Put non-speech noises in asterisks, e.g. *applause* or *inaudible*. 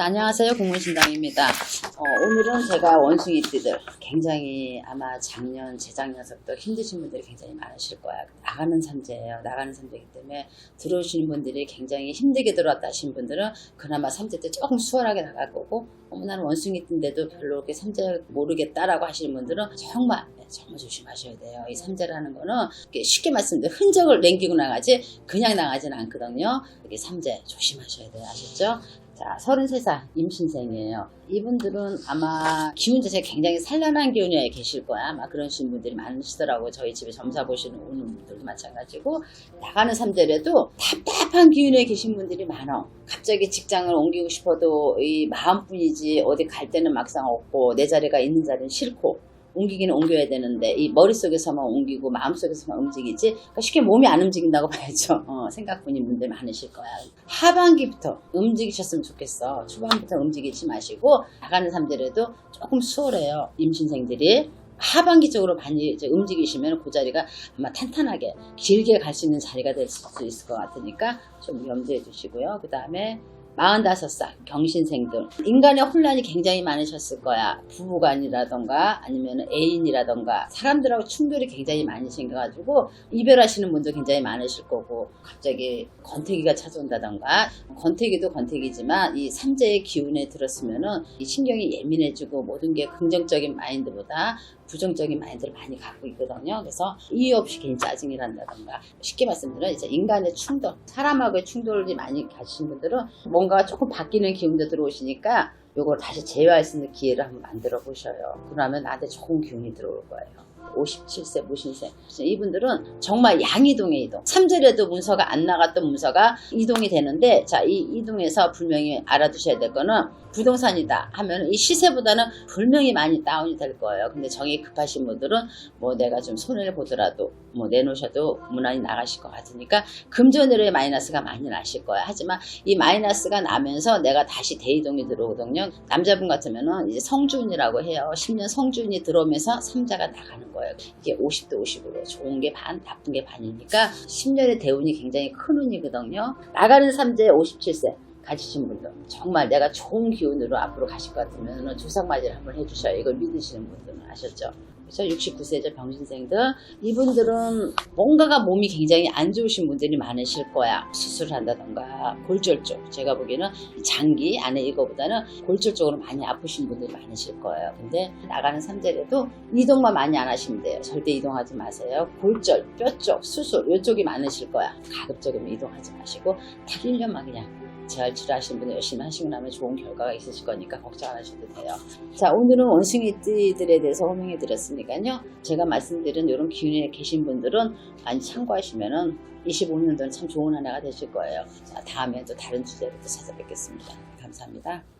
안녕하세요. 국문신당입니다. 어, 오늘은 제가 원숭이띠들 굉장히 아마 작년, 재작년서부터 힘드신 분들이 굉장히 많으실 거야. 나가는 삼재예요. 나가는 삼재이기 때문에 들어오시는 분들이 굉장히 힘들게 들어왔다 하신 분들은 그나마 삼재 때 조금 수월하게 나갈 거고 어머 나는 원숭이띠인데도 별로 그렇게 삼재 모르겠다라고 하시는 분들은 정말 네, 정말 조심하셔야 돼요. 이 삼재라는 거는 이렇게 쉽게 말씀드려 흔적을 남기고 나가지 그냥 나가지는 않거든요. 이게 삼재 조심하셔야 돼요. 아셨죠? 자, 33살 임신생이에요. 이분들은 아마 기운 자체가 굉장히 산란한 기운에 계실 거야. 아마 그러신 분들이 많으시더라고요. 저희 집에 점사 보시는 오는 분들도 마찬가지고 나가는 삼재래도 답답한 기운에 계신 분들이 많아. 갑자기 직장을 옮기고 싶어도 이 마음뿐이지 어디 갈 때는 막상 없고 내 자리가 있는 자리는 싫고 옮기기는 옮겨야 되는데 이 머릿속에서만 옮기고 마음속에서만 움직이지 그러니까 쉽게 몸이 안 움직인다고 *laughs* 봐야죠. 어, 생각뿐인 분들 많으실 거야. 하반기부터 움직이셨으면 좋겠어. 초반부터 움직이지 마시고 나가는 사람들에도 조금 수월해요. 임신생들이. 하반기 쪽으로 많이 움직이시면 그 자리가 아마 탄탄하게 길게 갈 수 있는 자리가 될 수 있을 것 같으니까 좀 염두해 두시고요. 그 다음에 45살 경신생들. 인간의 혼란이 굉장히 많으셨을 거야. 부부간이라던가 아니면 애인이라던가 사람들하고 충돌이 굉장히 많이 생겨가지고 이별하시는 분도 굉장히 많으실 거고 갑자기 권태기가 찾아온다던가. 권태기도 권태기지만 이 삼재의 기운에 들었으면은 이 신경이 예민해지고 모든 게 긍정적인 마인드보다 부정적인 마인드를 많이 갖고 있거든요. 그래서 이유 없이 괜히 짜증이 난다던가. 쉽게 말씀드리면 이제 인간의 충돌, 사람하고의 충돌이 많이 가신 분들은 뭔가 조금 바뀌는 기운도 들어오시니까 요걸 다시 제어할 수 있는 기회를 한번 만들어 보셔요. 그러면 나한테 좋은 기운이 들어올 거예요. 57세 무신생 이분들은 정말 양이동의 이동. 3절에도 문서가 안 나갔던 문서가 이동이 되는데 자 이 이동에서 분명히 알아두셔야 될 거는 부동산이다 하면 이 시세보다는 분명히 많이 다운이 될 거예요. 근데 정이 급하신 분들은 뭐 내가 좀 손해를 보더라도 뭐 내놓으셔도 무난히 나가실 것 같으니까 금전으로의 마이너스가 많이 나실 거예요. 하지만 이 마이너스가 나면서 내가 다시 대이동이 들어오거든요. 남자분 같으면은 이제 성준이라고 해요. 10년 성준이 들어오면서 삼자가 나가는 거예요 이게 50대 50으로. 좋은 게 반, 나쁜 게 반이니까 10년의 대운이 굉장히 큰 운이거든요. 나가는 삼재 57세 가지신 분들 정말 내가 좋은 기운으로 앞으로 가실 것 같으면 조상맞이를 한번 해주셔요. 이걸 믿으시는 분들은 아셨죠? 그래서 69세죠 병신생들. 이분들은 뭔가가 몸이 굉장히 안 좋으신 분들이 많으실 거야. 수술을 한다던가 골절 쪽. 제가 보기에는 장기 안에 이거보다는 골절 쪽으로 많이 아프신 분들이 많으실 거예요. 근데 나가는 삼재래도 이동만 많이 안 하시면 돼요. 절대 이동하지 마세요. 골절 뼈 쪽 수술 이쪽이 많으실 거야. 가급적이면 이동하지 마시고 딱 1년만 그냥 재활 치료하시는 분들 열심히 하시고 나면 좋은 결과가 있으실 거니까 걱정 안 하셔도 돼요. 자, 오늘은 원숭이띠들에 대해서 호명해 드렸으니까요. 제가 말씀드린 이런 기운에 계신 분들은 많이 참고하시면은 25년도는 참 좋은 한 해가 되실 거예요. 자, 다음에 또 다른 주제로 또 찾아뵙겠습니다. 감사합니다.